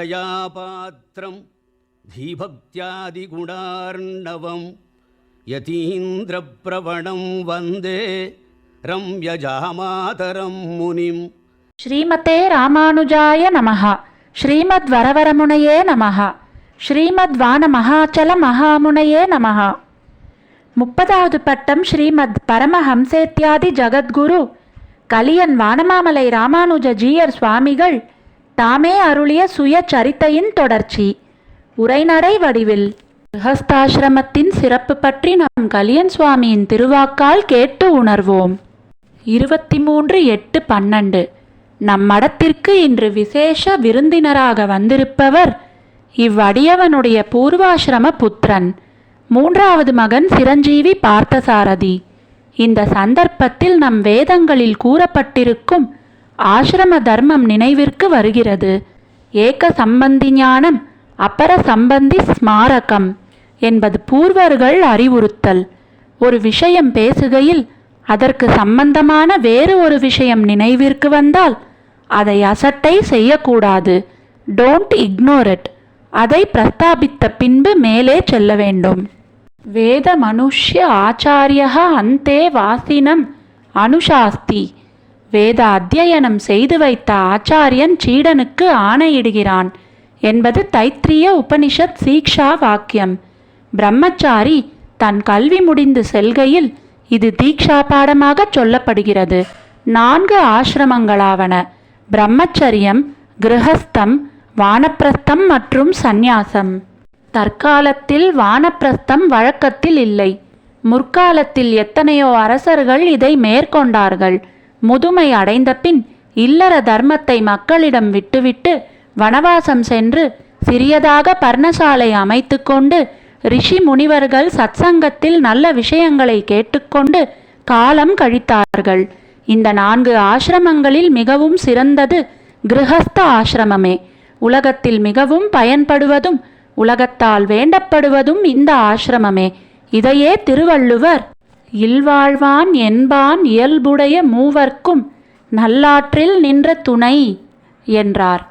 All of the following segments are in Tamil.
శ్రీశైలేశదయాపాత్రం ధీభక్త్యాదిగుణార్ణవం యతీంద్రప్రవణం వందే రమ్యజామాతరం మునిం. శ్రీమతే రామానుజాయ నమః. ஸ்ரீமத் வரவரமுனையே நமஹ. ஸ்ரீமத் வான மகாச்சல மகாமுனையே நமஹ. முப்பதாவது பட்டம் ஸ்ரீமத் பரமஹம்சேத்யாதி ஜகத்குரு. கலியன் வானமாமலை ராமானுஜ ஜீயர் சுவாமிகள் தாமே அருளிய சுய சரித்தையின் தொடர்ச்சி. உரைநடை வடிவில். கிரகஸ்தாசிரமத்தின் சிறப்பு பற்றி நாம் கலியன் சுவாமியின் திருவாக்கால் கேட்டு உணர்வோம். இருபத்தி மூன்று எட்டு பன்னெண்டு. நம் மடத்திற்கு இன்று விசேஷ விருந்தினராக வந்திருப்பவர் இவ்வடியவனுடைய பூர்வாசிரம புத்திரன். மூன்றாவது மகன் சிரஞ்சீவி பார்த்தசாரதி. இந்த சந்தர்ப்பத்தில் நம் வேதங்களில் கூறப்பட்டிருக்கும் ஆசிரம தர்மம் நினைவிற்கு வருகிறது. ஏக சம்பந்தி ஞானம் அப்பர சம்பந்தி ஸ்மாரகம் என்பது பூர்வர்கள் அறிவுறுத்தல். ஒரு விஷயம் பேசுகையில் அதற்கு சம்பந்தமான வேறு ஒரு விஷயம் நினைவிற்கு வந்தால் அதை அசட்டை செய்யக்கூடாது. டோன்ட் இக்னோர் இட் அதை பிரஸ்தாபித்த பின்பு மேலே செல்ல வேண்டும். வேத மனுஷ்ய ஆச்சாரிய அந்தே வாசினம் அனுஷாஸ்தி. வேத அத்தியனம் செய்து வைத்த ஆச்சாரியன் சீடனுக்கு ஆணையிடுகிறான் என்பது தைத்திரிய உபனிஷத் சீக்ஷா வாக்கியம். பிரம்மச்சாரி தன் கல்வி முடிந்து செல்கையில் இது தீக்ஷா பாடமாக சொல்லப்படுகிறது. நான்கு ஆசிரமங்களாவன. பிரம்மச்சரியம் கிரகஸ்தம் வானப்பிரஸ்தம் மற்றும் சந்நியாசம். தற்காலத்தில் வானப்பிரஸ்தம் வழக்கத்தில் இல்லை. முற்காலத்தில் எத்தனையோ அரசர்கள் இதை மேற்கொண்டார்கள். முதுமை அடைந்த பின் இல்லற தர்மத்தை மக்களிடம் விட்டுவிட்டு வனவாசம் சென்று சிறியதாக பர்ணசாலை அமைத்துக்கொண்டு ரிஷி முனிவர்கள் சத்சங்கத்தில் நல்ல விஷயங்களை கேட்டுக்கொண்டு காலம் கழித்தார்கள். இந்த நான்கு ஆசிரமங்களில் மிகவும் சிறந்தது கிரகஸ்த ஆசிரமமே. உலகத்தில் மிகவும் பயன்படுவதும் உலகத்தால் வேண்டப்படுவதும் இந்த ஆசிரமமே. இதையே திருவள்ளுவர் இல்வாழ்வான் என்பான் இயல்புடைய மூவர்க்கும் நல்லாற்றில் நின்ற துணை என்றார்.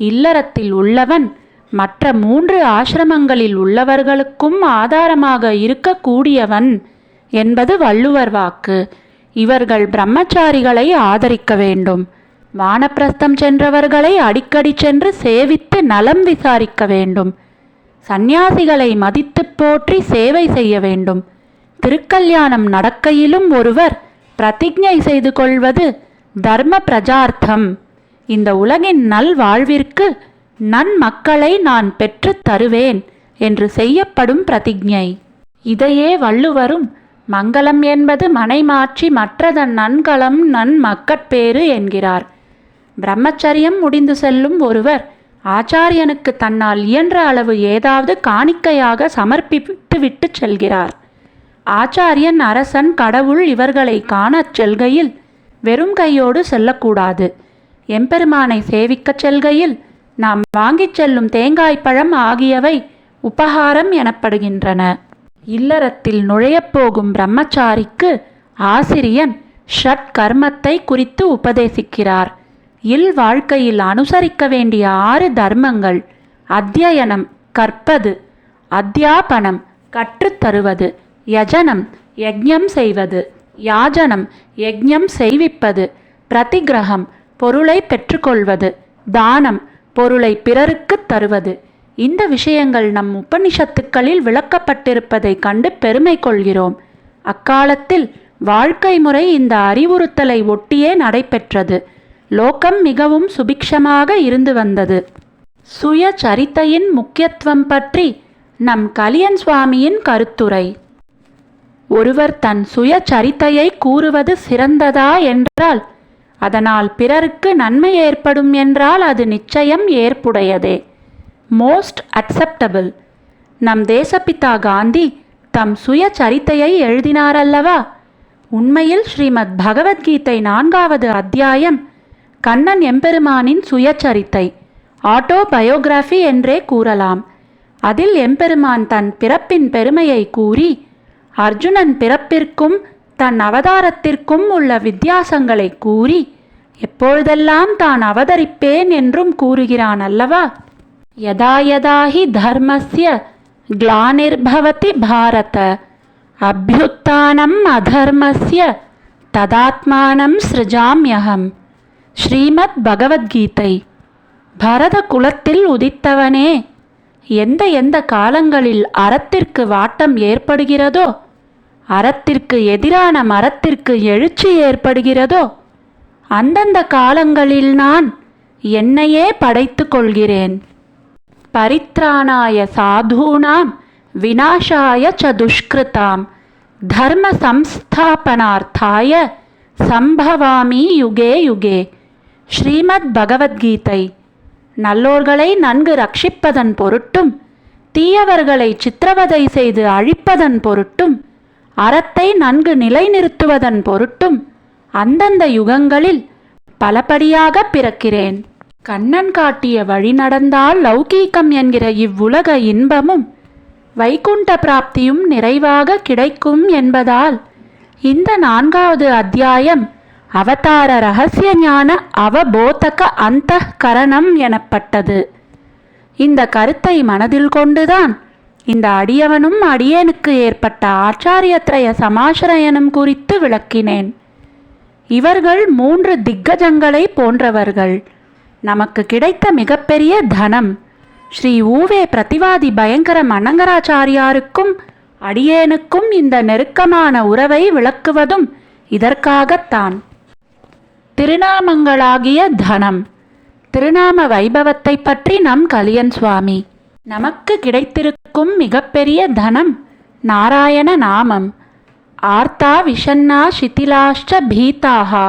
இல்லறத்தில் உள்ளவன் மற்ற மூன்று ஆசிரமங்களில் உள்ளவர்களுக்கும் ஆதாரமாக இருக்கக்கூடியவன் என்பது வள்ளுவர் வாக்கு. இவர்கள் பிரம்மச்சாரிகளை ஆதரிக்க வேண்டும். வானப்பிரஸ்தம் சென்றவர்களை அடிக்கடி சென்று சேவித்து நலம் விசாரிக்க வேண்டும். சந்நியாசிகளை மதித்து போற்றி சேவை செய்ய வேண்டும். திருக்கல்யாணம் நடக்கையிலும் ஒருவர் பிரதிஜை செய்து கொள்வது தர்ம பிரஜார்த்தம். இந்த உலகின் நல்வாழ்விற்கு நன்மக்களை நான் பெற்றுத் தருவேன் என்று செய்யப்படும் பிரதிஜை. இதையே வள்ளுவரும் மங்களம் என்பது மனைமாற்றி மற்றதன் நன்கலம் நன்மக்கட்பேறு என்கிறார். பிரம்மச்சரியம் முடிந்து செல்லும் ஒருவர் ஆச்சாரியனுக்கு தன்னால் இயன்ற அளவு ஏதாவது காணிக்கையாக சமர்ப்பித்து விட்டு செல்கிறார். ஆச்சாரியன் அரசன் கடவுள் இவர்களை காணச் செல்கையில் வெறும் கையோடு செல்லக்கூடாது. எம்பெருமானை சேவிக்கச் செல்கையில் நாம் வாங்கிச் செல்லும் தேங்காய்ப்பழம் ஆகியவை உபகாரம் எனப்படுகின்றன. இல்லறத்தில் நுழையப்போகும் பிரம்மச்சாரிக்கு ஆசிரியன் ஷட் கர்மத்தை குறித்து உபதேசிக்கிறார். இல் வாழ்க்கையில் அனுசரிக்க வேண்டிய ஆறு தர்மங்கள் அத்தியனம் கற்பது அத்தியாபனம் கற்றுத்தருவது யஜனம் யஜ்ஞம் செய்வது யாஜனம் யஜ்ஞம் செய்விப்பது பிரதிகிரகம் பொருளை பெற்றுக்கொள்வது தானம் பொருளை பிறருக்குத் தருவது இந்த விஷயங்கள் நம் உபனிஷத்துக்களில் விளக்கப்பட்டிருப்பதை கண்டு பெருமை கொள்கிறோம். அக்காலத்தில் வாழ்க்கை முறை இந்த அறிவுறுத்தலை ஒட்டியே நடைபெற்றது. லோகம் மிகவும் சுபிக்ஷமாக இருந்து வந்தது. சுய சரித்தையின் முக்கியத்துவம் பற்றி நம் கலியன் சுவாமியின் கருத்துரை. ஒருவர் தன் சுய சரித்தையை கூறுவது சிறந்ததா என்றால் அதனால் பிறருக்கு நன்மை ஏற்படும் என்றால் அது நிச்சயம் ஏற்புடையதே. Most acceptable. நம் தேசப்பிதா காந்தி தம் சுய சரித்தையை எழுதினாரல்லவா? உண்மையில் ஸ்ரீமத் பகவத்கீதை நான்காவது அத்தியாயம் கண்ணன் எம்பெருமானின் சுயச்சரித்தை ஆட்டோபயோகிராஃபி என்றே கூறலாம். அதில் எம்பெருமான் தன் பிறப்பின் பெருமையை கூறி அர்ஜுனன் பிறப்பிற்கும் தன் அவதாரத்திற்கும் உள்ள வித்தியாசங்களை கூறி எப்பொழுதெல்லாம் தான் அவதரிப்பேன் என்றும் கூறுகிறான் அல்லவா யதா யதா ஹி धर्मस्य ग्लानिर्भवति பாரத अभ्युत्थानम् अधर्मस्य ததாத்மானம் சிருஜாம்யகம் ஸ்ரீமத் பகவத்கீதை பரத குலத்தில் உதித்தவனே எந்த எந்த காலங்களில் அறத்திற்கு வாட்டம் ஏற்படுகிறதோ அறத்திற்கு எதிரான மரத்திற்கு எழுச்சி ஏற்படுகிறதோ அந்தந்த காலங்களில் நான் என்னையே படைத்து கொள்கிறேன் பரித்ராணாய சாதூனாம் விநாசாய ச துஷ்கிருதாம் தர்ம சம்ஸ்தாபனார்த்தாய சம்பவாமி யுகே யுகே. ஸ்ரீமத் பகவத்கீதை நல்லோர்களை நன்கு ரட்சிப்பதன் பொருட்டும் தீயவர்களை சித்திரவதை செய்து அழிப்பதன் பொருட்டும் அறத்தை நன்கு நிலைநிறுத்துவதன் பொருட்டும் அந்தந்த யுகங்களில் பலபடியாக பிறக்கிறேன். கண்ணன் காட்டிய வழி நடந்தால் லௌகீகம் என்கிற இவ்வுலக இன்பமும் வைகுண்ட பிராப்தியும் நிறைவாக கிடைக்கும் என்பதால் இந்த நான்காவது அத்தியாயம் அவதார ரகசிய ஞான அவபோதக அந்த கரணம் எனப்பட்டது. இந்த கருத்தை மனதில் கொண்டுதான் இந்த அடியவனும் அடியேனுக்கு ஏற்பட்ட ஆச்சாரியத்ரய சமாசிரயனம் குறித்து விளக்கினேன். இவர்கள் மூன்று திக்கஜங்களை போன்றவர்கள். நமக்கு கிடைத்த மிகப்பெரிய தனம். ஸ்ரீ ஊவே பிரதிவாதி பயங்கர மணங்கராச்சாரியாருக்கும் அடியேனுக்கும் இந்த நெருக்கமான உறவை விளக்குவதும் இதற்காகத்தான். திருநாமங்களாகிய தனம். திருநாம வைபவத்தை பற்றி நம் கலியன் சுவாமி நமக்கு கிடைத்திருக்கும் மிகப்பெரிய தனம் நாராயண நாமம். ஆர்த்தா விஷன்னா சிதிலாஷ்ட பீதாகா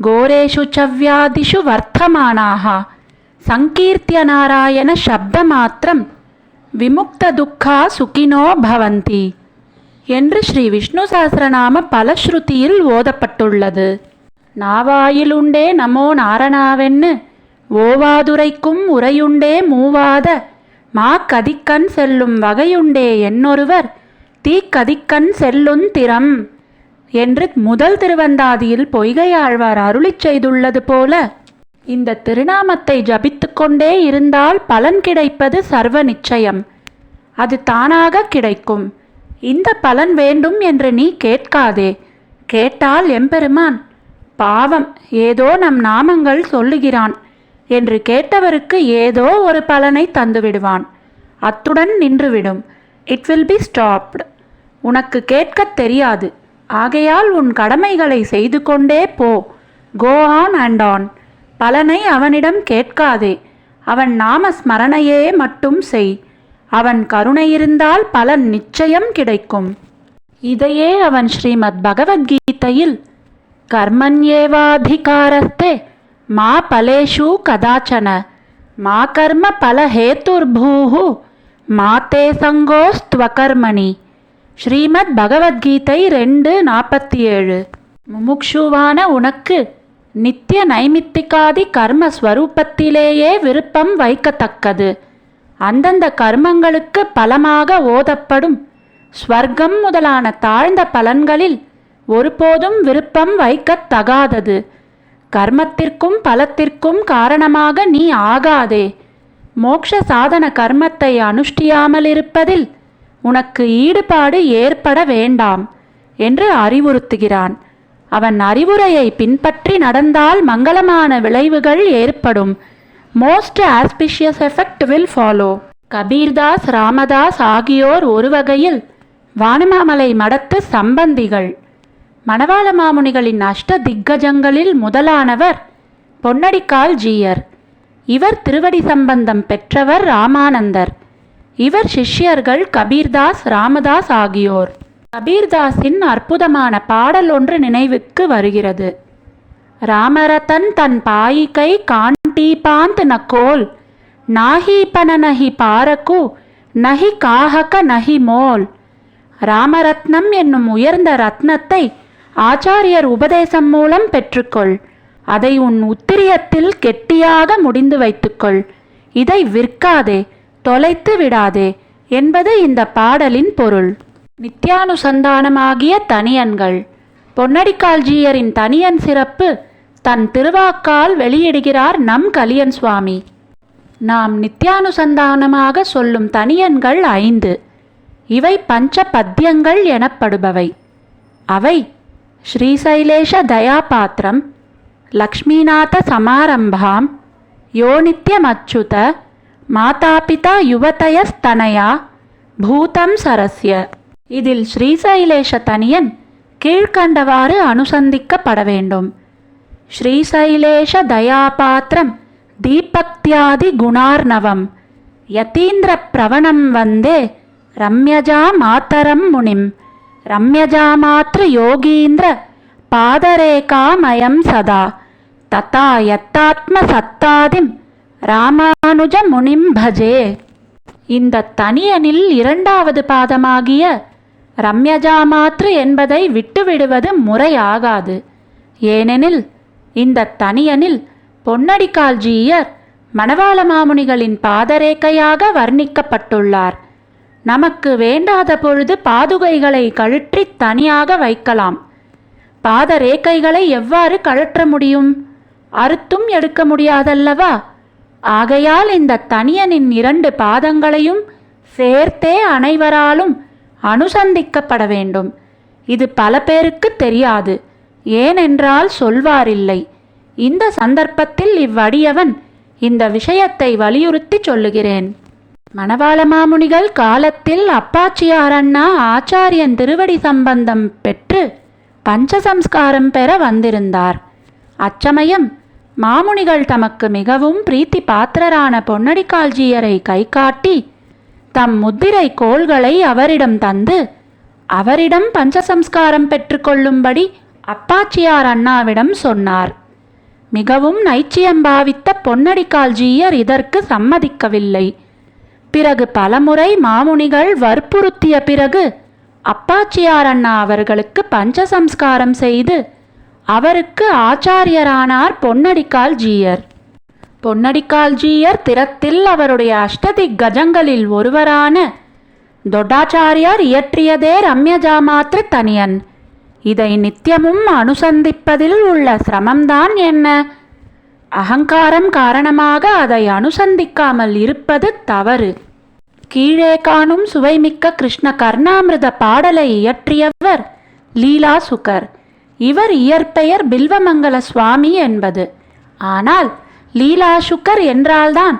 கோரேஷு சவ்யாதிஷு வர்த்தமானாக சங்கீர்த்திய நாராயண சப்தமாத்திரம் விமுக்த துக்கா சுகினோ பவந்தி என்று ஸ்ரீ விஷ்ணு சாஸ்திரநாம பலஸ்ருதியில் ஓதப்பட்டுள்ளது நாவாயிலுண்டே நமோ நாரணாவென்னு ஓவாதுரைக்கும் உரையுண்டே மூவாத மா கதிக்கண் செல்லும் வகையுண்டே என்னொருவர் தீக்கதிக்கண் செல்லுந்திரம் திறம் என்று முதல் திருவந்தாதியில் பொய்கை ஆழ்வார் அருளிச் செய்துள்ளது போல. இந்த திருநாமத்தை ஜபித்து கொண்டே இருந்தால் பலன் கிடைப்பது சர்வ நிச்சயம். அது தானாக கிடைக்கும். இந்த பலன் வேண்டும் என்று நீ கேட்காதே. கேட்டால் எம்பெருமான் பாவம் ஏதோ நம் நாமங்கள் சொல்லுகிறான் என்று கேட்டவருக்கு ஏதோ ஒரு பலனை தந்துவிடுவான். அத்துடன் நின்றுவிடும். இட் வில் பி ஸ்டாப்டு உனக்கு கேட்கத் தெரியாது. ஆகையால் உன் கடமைகளை செய்து கொண்டே போ. கோ ஆன் அண்ட் ஆன் பலனை அவனிடம் கேட்காதே. அவன் நாம ஸ்மரணையே மட்டும் செய். அவன் கருணை இருந்தால் பலன் நிச்சயம் கிடைக்கும். இதையே அவன் ஸ்ரீமத் பகவத்கீதையில் கர்மண்யேவாதிகாரஸ்தே மா பலேஷு கதாச்சன மா கர்ம பலஹேத்துர்பூஹு மா தே சங்கோஸ்துவகர்மணி ஸ்ரீமத் பகவத்கீதை ரெண்டு நாற்பத்தி ஏழு முமுக்ஷுவான உனக்கு நித்திய நைமித்திகாதி கர்ம ஸ்வரூபத்திலேயே விருப்பம் வைக்கத்தக்கது. அந்தந்த கர்மங்களுக்கு பலமாக ஓதப்படும். ஸ்வர்க்கம் முதலான தாழ்ந்த பலன்களில் ஒருபோதும் விருப்பம் வைக்கத் தகாதது கர்மத்திற்கும் பலத்திற்கும் காரணமாக நீ ஆகாதே. மோக்ஷ சாதன கர்மத்தை அனுஷ்டியாமல் இருப்பதில் உனக்கு ஈடுபாடு ஏற்பட வேண்டாம் என்று அறிவுறுத்துகிறான். அவன் அறிவுரையை பின்பற்றி நடந்தால் மங்களமான விளைவுகள் ஏற்படும். Most auspicious effect will follow Kabirdas Ramdas ஆகியோர் ஒரு வகையில் வானமாமலை மடத்து சம்பந்திகள். மணவாள மாமுனிகளின் அஷ்ட திக்கஜங்களில் முதலானவர் பொன்னடிக்கால் ஜீயர். இவர் திருவடி சம்பந்தம் பெற்றவர் ராமானந்தர். இவர் சிஷ்யர்கள் கபீர்தாஸ் ராமதாஸ் ஆகியோர். கபீர்தாஸின் அற்புதமான பாடல் ஒன்று நினைவுக்கு வருகிறது. ராமரதன் தன் பாயிக்கை பாயிகை நக்கோல் நகோல் நாஹீபன நஹி பாரக்கு நஹி காஹக நஹி மோல். ராமரத்னம் என்னும் உயர்ந்த ரத்னத்தை ஆச்சாரியர் உபதேசம் மூலம் பெற்றுக்கொள். அதை உன் உத்திரியத்தில் கெட்டியாக முடிந்து வைத்துக்கொள். இதை விற்காதே. தொலைத்து விடாதே என்பது இந்த பாடலின் பொருள். நித்யானுசந்தானமாகிய தனியன்கள். பொன்னடிக்கால்ஜியரின் தனியன் சிறப்பு தன் திருவாக்கால் வெளியிடுகிறார் நம் கலியன் சுவாமி. நாம் நித்யானுசந்தானமாக சொல்லும் தனியன்கள் ஐந்து. இவை பஞ்ச பத்தியங்கள் எனப்படுபவை. அவை ஸ்ரீசைலேஷ தயாபாத்திரம் லக்ஷ்மிநாத சமாரம்பாம் யோனித்யமச்சுத மாதாபிதா யுவதயஸ்தனயா? பூதம் சரஸ்ய. இதில் ஸ்ரீசைலேஷ தனியன் கீழ்கண்டவாறு அனுசந்திக்கப்பட வேண்டும். ஸ்ரீசைலேஷ தயாபாத்திரம் தீபக்தியாதி குணார்ணவம். யதீந்திர பிரவணம் வந்தே ரம்யஜா மாத்தரம் முனிம். ரம்யஜா மாத்ரு யோகீந்திர பாதரேகாமயம் சதா ததா யத்தாத்ம சத்தாதிம் ராமானுஜ முனிம் பஜே. இந்த தனியனில் இரண்டாவது பாதமாகிய ரம்யஜாமாத்ரு என்பதை விட்டுவிடுவது முறையாகாது. ஏனெனில் இந்த தனியனில் பொன்னடிக்கால்ஜீயர் மணவாள மாமுனிகளின் பாதரேக்கையாக வர்ணிக்கப்பட்டுள்ளார். நமக்கு வேண்டாத பொழுது பாதுகைகளை கழற்றி தனியாக வைக்கலாம். பாதரேக்கைகளை எவ்வாறு கழற்ற முடியும்? அறுத்தும் எடுக்க முடியாதல்லவா? ஆகையால் இந்த தனியனின் இரண்டு பாதங்களையும் சேர்த்தே அனைவராலும் அனுசந்திக்கப்பட வேண்டும். இது பல பேருக்கு தெரியாது. ஏனென்றால் சொல்வாரில்லை. இந்த சந்தர்ப்பத்தில் இவ்வடியவன் இந்த விஷயத்தை வலியுறுத்தி சொல்லுகிறேன். மணவாள மாமுனிகள் காலத்தில் அப்பாச்சியார் அண்ணா ஆச்சாரியன் திருவடி சம்பந்தம் பெற்று பஞ்சசம்ஸ்காரம் பெற வந்திருந்தார். அச்சமயம் மாமுனிகள் தமக்கு மிகவும் பிரீத்தி பாத்திரரான பொன்னடிக்கால்ஜியரை கை காட்டி தம் முத்திரை கோள்களை அவரிடம் தந்து அவரிடம் பஞ்சசம்ஸ்காரம் பெற்றுக்கொள்ளும்படி அப்பாச்சியார் அண்ணாவிடம் சொன்னார். மிகவும் நைச்சியம் பாவித்த பொன்னடிக்கால்ஜியர் இதற்கு சம்மதிக்கவில்லை. பிறகு பலமுறை மாமுனிகள் வற்புறுத்திய பிறகு அப்பாச்சியார் அண்ணா அவர்களுக்கு பஞ்சசம்ஸ்காரம் செய்து அவருக்கு ஆச்சாரியரானார் பொன்னடிக்கால் ஜீயர். பொன்னடிக்கால் ஜீயர் திறத்தில் அவருடைய அஷ்டதி கஜங்களில் ஒருவரான தொட்டாச்சாரியார் இயற்றியதே ரம்யஜாமாத்ரு தனியன். இதை நித்தியமும் அனுசந்திப்பதில் உள்ள சிரமம்தான் என்ன? அகங்காரம் காரணமாக அதை அனுசந்திக்காமல் இருப்பது தவறு. கீழே காணும் சுவைமிக்க கிருஷ்ண கர்ணாமிருத பாடலை இயற்றியவர் லீலா சுகர். இவர் இயற்பெயர் பில்வமங்கல சுவாமி என்பது. ஆனால் லீலாசுக்கர் என்றால்தான்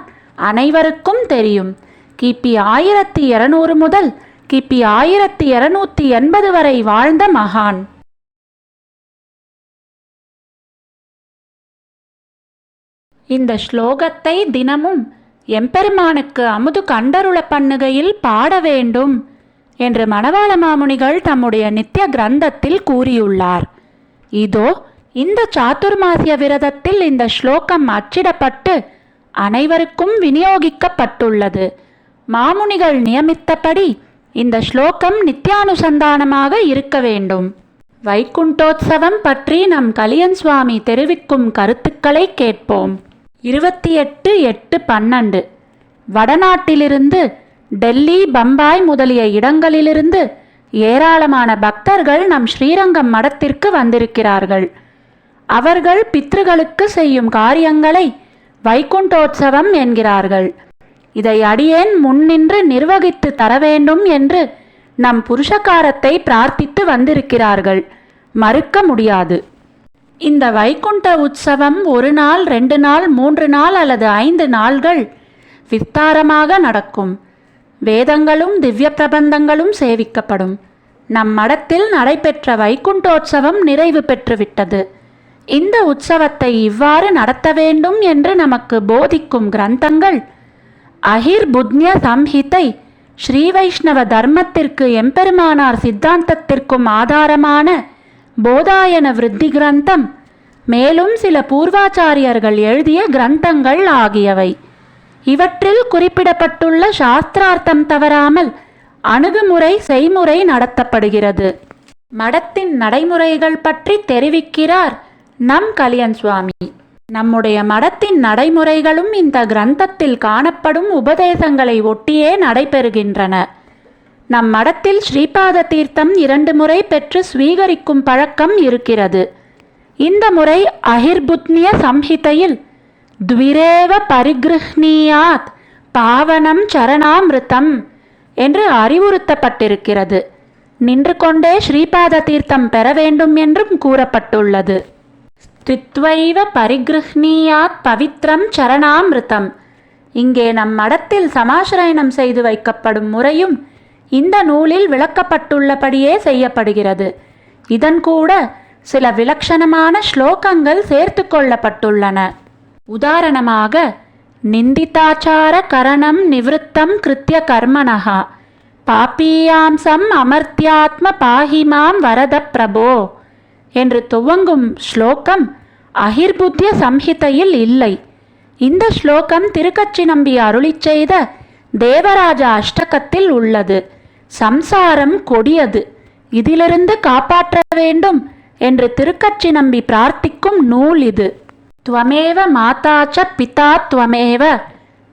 அனைவருக்கும் தெரியும். கிபி ஆயிரத்தி இருநூறு முதல் கிபி ஆயிரத்தி இருநூத்தி எண்பது வரை வாழ்ந்த மகான். இந்த ஸ்லோகத்தை தினமும் எம்பெருமானுக்கு அமுது கண்டருள பண்ணுகையில் பாட வேண்டும் என்று மணவாள மாமுனிகள் தம்முடைய நித்திய கிரந்தத்தில் கூறியுள்ளார். இதோ இந்த சாத்துர்மாசிய விரதத்தில் இந்த ஸ்லோகம் அச்சிடப்பட்டு அனைவருக்கும் விநியோகிக்கப்பட்டுள்ளது. மாமுனிகள் நியமித்தபடி இந்த ஸ்லோகம் நித்தியானுசந்தானமாக இருக்க வேண்டும். வைகுண்டோத்சவம் பற்றி நம் கலியன் சுவாமி தெரிவிக்கும் கருத்துக்களை கேட்போம். இருபத்தி எட்டு எட்டு பன்னெண்டு. வடநாட்டிலிருந்து டெல்லி பம்பாய் முதலிய இடங்களிலிருந்து ஏராளமான பக்தர்கள் நம் ஸ்ரீரங்கம் மடத்திற்கு வந்திருக்கிறார்கள். அவர்கள் பித்ருகளுக்கு செய்யும் காரியங்களை வைகுண்டோற்சவம் என்கிறார்கள். இதை அடியேன் முன்னின்று நிர்வகித்து தர வேண்டும் என்று நம் புருஷகாரத்தை பிரார்த்தித்து வந்திருக்கிறார்கள். மறுக்க முடியாது. இந்த வைகுண்ட உற்சவம் ஒரு நாள் ரெண்டு நாள் மூன்று நாள் அல்லது ஐந்து நாள்கள் விஸ்தாரமாக நடக்கும். வேதங்களும் திவ்ய பிரபந்தங்களும் சேவிக்கப்படும். நம் மடத்தில் நடைபெற்ற வைகுண்டோற்சவம் நிறைவு பெற்றுவிட்டது. இந்த உற்சவத்தை இவ்வாறு நடத்த வேண்டும் என்று நமக்கு போதிக்கும் கிரந்தங்கள் அஹிர் புத்ய சம்ஹிதை ஸ்ரீ வைஷ்ணவ தர்மத்திற்கு எம்பெருமானார் சித்தாந்தத்திற்கும் ஆதாரமான போதாயன விருத்தி கிரந்தம் மேலும் சில பூர்வாச்சாரியர்கள் எழுதிய கிரந்தங்கள் ஆகியவை. இவற்றில் குறிப்பிடப்பட்டுள்ள சாஸ்திரார்த்தம் தவறாமல் அணுகுமுறை செய்முறை நடத்தப்படுகிறது. மடத்தின் நடைமுறைகள் பற்றி தெரிவிக்கிறார் நம் கலியன் சுவாமி. நம்முடைய மடத்தின் நடைமுறைகளும் இந்த கிரந்தத்தில் காணப்படும் உபதேசங்களை ஒட்டியே நடைபெறுகின்றன. நம் மடத்தில் ஸ்ரீபாத தீர்த்தம் இரண்டு முறை பெற்று ஸ்வீகரிக்கும் பழக்கம் இருக்கிறது. இந்த முறை அஹிர்புத்னிய சம்ஹிதையில் த்விரேவ பரிகிருஹ்ணியாத் பாவனம் சரணாமிருத்தம் என்று அறிவுறுத்தப்பட்டிருக்கிறது. நின்று கொண்டே ஸ்ரீபாத தீர்த்தம் பெற வேண்டும் என்றும் கூறப்பட்டுள்ளது. ஸ்தித்வைவ பரிகிருஹ்ணியாத் பவித்ரம் சரணாமிருத்தம் இங்கே நம் மடத்தில் சமாசிரயணம் செய்து வைக்கப்படும் முறையும் இந்த நூலில் விளக்கப்பட்டுள்ளபடியே செய்யப்படுகிறது. இதன் கூட சில விலட்சணமான ஸ்லோகங்கள் சேர்த்து கொள்ளப்பட்டுள்ளன. உதாரணமாக நிந்திதாச்சார கரணம் நிவிருத்தம் கிருத்திய கர்மணஹா பாப்பீயாம்சம் அமர்த்தியாத்ம பாஹிமாம் வரத பிரபோ என்று துவங்கும் ஸ்லோகம் அகிர்புத்திய சம்ஹிதையில் இல்லை. இந்த ஸ்லோகம் திருக்கச்சி நம்பி அருளிச் செய்த தேவராஜ அஷ்டகத்தில் உள்ளது. சம்சாரம் கொடியது. இதிலிருந்து காப்பாற்ற வேண்டும் என்று திருக்கச்சி நம்பி பிரார்த்திக்கும் நூல் இது. துவமேவ மாதாச்ச பிதா துவமேவ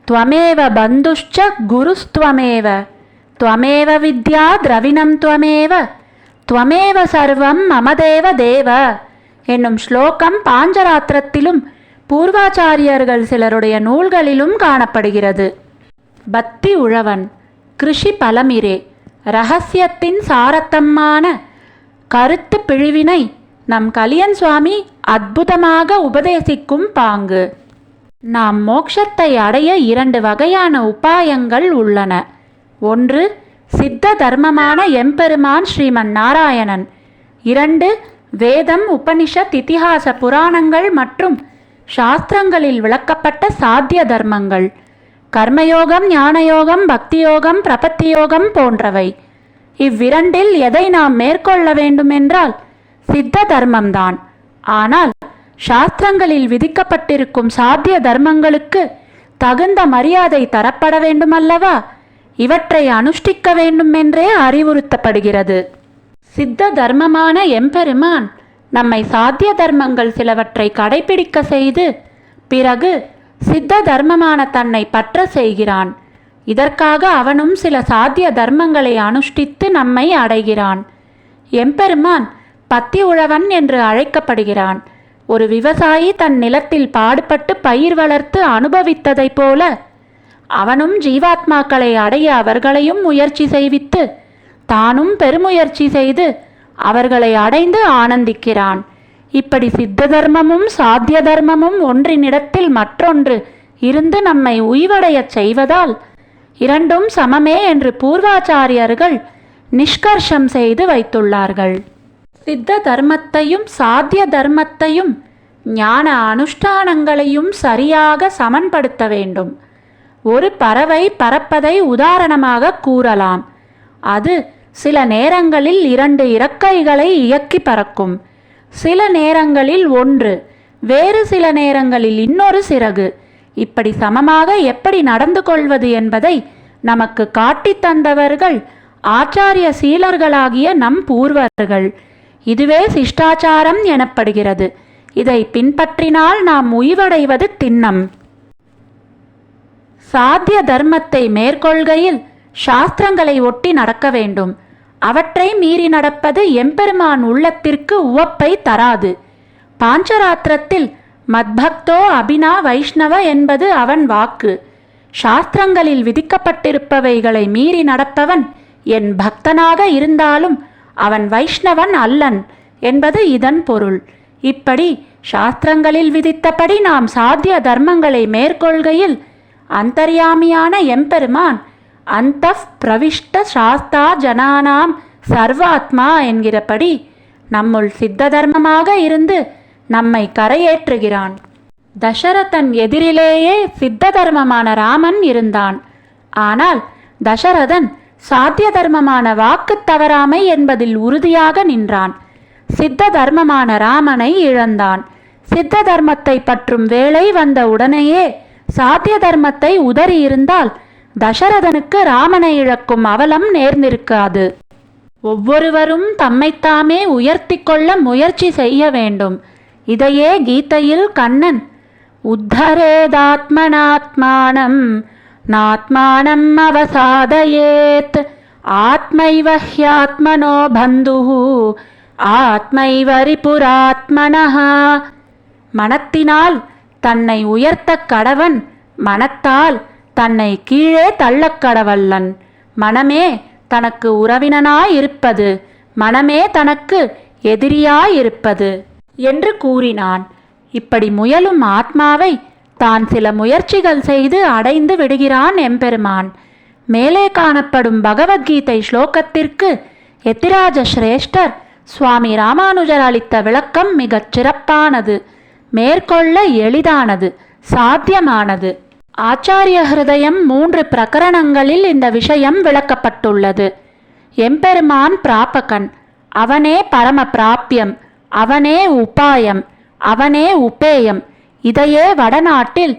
துவமேவ பந்துஷ்ச குருஸ்துவமேவ துவமேவ வித்யா திரவிணம் துவமேவ துவமேவ சர்வம் மமதேவ தேவ என்னும் ஸ்லோகம் பாஞ்சராத்திரத்திலும் பூர்வாச்சாரியர்கள் சிலருடைய நூல்களிலும் காணப்படுகிறது பக்தி உழவன் கிருஷி பலமிரே ரகசியத்தின் சாரத்தம்மான கருத்து பிழிவினை நம் கலியன் சுவாமி அற்புதமாக உபதேசிக்கும் பாங்கு. நாம் மோட்சத்தை அடைய இரண்டு வகையான உபாயங்கள் உள்ளன. ஒன்று சித்த தர்மமான எம்பெருமான் ஸ்ரீமன் நாராயணன். இரண்டு வேதம் உபனிஷத் இத்திஹாச புராணங்கள் மற்றும் சாஸ்திரங்களில் விளக்கப்பட்ட சாத்திய தர்மங்கள். கர்மயோகம் ஞானயோகம் பக்தியோகம் பிரபத்தியோகம் போன்றவை. இவ்விரண்டில் எதை நாம் மேற்கொள்ள வேண்டுமென்றால் சித்த தர்மம்தான் ஆனால் சாஸ்திரங்களில் விதிக்கப்பட்டிருக்கும் சாத்திய தர்மங்களுக்கு தகுந்த மரியாதை தரப்பட வேண்டுமல்லவா? இவற்றை அனுஷ்டிக்க வேண்டுமென்றே அறிவுறுத்தப்படுகிறது. சித்த தர்மமான எம்பெருமான் நம்மை சாத்திய தர்மங்கள் சிலவற்றை கடைபிடிக்க செய்து பிறகு சித்த தர்மமான தன்னை பற்ற செய்கிறான். இதற்காக அவனும் சில சாத்திய தர்மங்களை அனுஷ்டித்து நம்மை அடைகிறான். எம்பெருமான் பத்தி உழவன் என்று அழைக்கப்படுகிறான். ஒரு விவசாயி தன் நிலத்தில் பாடுபட்டு பயிர் வளர்த்து அனுபவித்ததைப் போல அவனும் ஜீவாத்மாக்களை அடைய அவர்களையும் முயற்சி செய்வித்து தானும் பெருமுயற்சி செய்து அவர்களை அடைந்து ஆனந்திக்கிறான். இப்படி சித்த தர்மமும் சாத்திய தர்மமும் ஒன்றினிடத்தில் மற்றொன்று இருந்து நம்மை உய்வடையச் செய்வதால் இரண்டும் சமமே என்று பூர்வாச்சாரியர்கள் நிஷ்கர்ஷம் செய்து வைத்துள்ளார்கள். சித்த தர்மத்தையும் சாத்திய தர்மத்தையும் ஞான அனுஷ்டானங்களையும் சரியாக சமன்படுத்த வேண்டும். ஒரு பறவை பறப்பதை உதாரணமாக கூறலாம். அது சில நேரங்களில் இரண்டு இறக்கைகளை இயக்கி பறக்கும். சில நேரங்களில் ஒன்று வேறு சில நேரங்களில் இன்னொரு சிறகு. இப்படி சமமாக எப்படி நடந்து கொள்வது என்பதை நமக்கு காட்டித் தந்தவர்கள் ஆச்சாரிய சீலர்களாகிய நம் பூர்வர்கள். இதுவே சிஷ்டாச்சாரம் எனப்படுகிறது. இதை பின்பற்றினால் நாம் உய்வடைவது திண்ணம். சாத்திய தர்மத்தை மேற்கொள்கையில் சாஸ்திரங்களை ஒட்டி நடக்க வேண்டும். அவற்றை மீறி நடப்பது எம்பெருமான் உள்ளத்திற்கு உவப்பை தராது. பாஞ்சராத்திரத்தில் மத்பக்தோ அபினா வைஷ்ணவ என்பது அவன் வாக்கு. சாஸ்திரங்களில் விதிக்கப்பட்டிருப்பவைகளை மீறி நடப்பவன் என் பக்தனாக இருந்தாலும் அவன் வைஷ்ணவன் அல்லன் என்பது இதன் பொருள். இப்படி சாஸ்திரங்களில் விதித்தபடி நாம் சாத்திய தர்மங்களை மேற்கொள்கையில் அந்தர்யாமியான எம்பெருமான் அந்த பிரவிஷ்ட சாஸ்தா ஜனானாம் சர்வாத்மா என்கிறபடி நம்முள் சித்த தர்மமாக இருந்து நம்மை கரையேற்றுகிறான். தசரதன் எதிரிலேயே சித்த தர்மமான ராமன் இருந்தான். ஆனால் தசரதன் சாத்திய தர்மமான வாக்கு தவறாமை என்பதில் உறுதியாக நின்றான். சித்த தர்மமான ராமனை இழந்தான். சித்த தர்மத்தை பற்றும் வேலை வந்த உடனேயே சாத்திய தர்மத்தை உதறி இருந்தால் தசரதனுக்கு ராமனை இழக்கும் அவலம் நேர்ந்திருக்காது. ஒவ்வொருவரும் தம்மைத்தாமே உயர்த்தி கொள்ள முயற்சி செய்ய வேண்டும். இதையே கீதையில் கண்ணன் உத்தரேதாத்மனாத்மானம் நாத்மானம் அவசாதயேத் ஆத்மைவ ह्यात्मनो बन्धुः ஆத்மைவ ரிபுராத்மனः மனத்தினால் தன்னை உயர்த்தக் கடவன் மனத்தால் தன்னை கீழே தள்ளக் கடவல்லன் மனமே தனக்கு உறவினனாயிருப்பது மனமே தனக்கு எதிரியாயிருப்பது। என்று கூறினான். இப்படி முயலும் ஆத்மாவை தான் சில முயற்சிகள் செய்து அடைந்து விடுகிறான் எம்பெருமான். மேலே காணப்படும் பகவத்கீதை ஸ்லோகத்திற்கு எத்திராஜ சிரேஷ்டர் சுவாமி ராமானுஜர் அளித்த விளக்கம் மிகச் சிறப்பானது. மேற்கொள்ள எளிதானது சாத்தியமானது. ஆச்சாரிய ஹிருதயம் மூன்று பிரகரணங்களில் இந்த விஷயம் விளக்கப்பட்டுள்ளது. எம்பெருமான் பிராபகன் அவனே பரம பிராப்பியம் அவனே உபாயம் அவனே உபேயம் இதையே வடநாட்டில்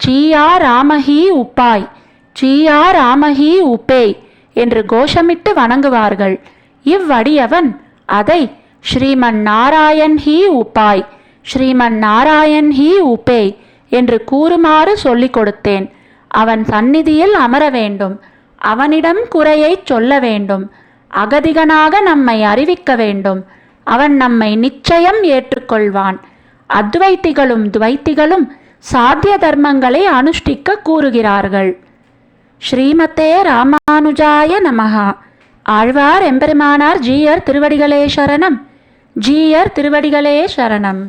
சீயா ராமஹி உப்பாய் சீயா ராமஹி உபேய் என்று கோஷமிட்டு வணங்குவார்கள். இவ்வடியவன் அதை ஸ்ரீமன் நாராயண் ஹி உப்பாய் ஸ்ரீமன் நாராயண் ஹி உபேய் என்று கூறுமாறு சொல்லிக் கொடுத்தேன். அவன் சந்நிதியில் அமர வேண்டும். அவனிடம் குறையைச் சொல்ல வேண்டும். அகதிகனாக நம்மை அறிவிக்க வேண்டும். அவன் நம்மை நிச்சயம் ஏற்றுக்கொள்வான். அத்வைத்திகளும் துவைத்திகளும் சாத்திய தர்மங்களை அனுஷ்டிக்க கூறுகிறார்கள். ஸ்ரீமத்தே ராமானுஜாய நமகா ஆழ்வார் எம்பெருமானார் ஜீயர் திருவடிகளே சரணம். ஜீயர் திருவடிகளே சரணம்.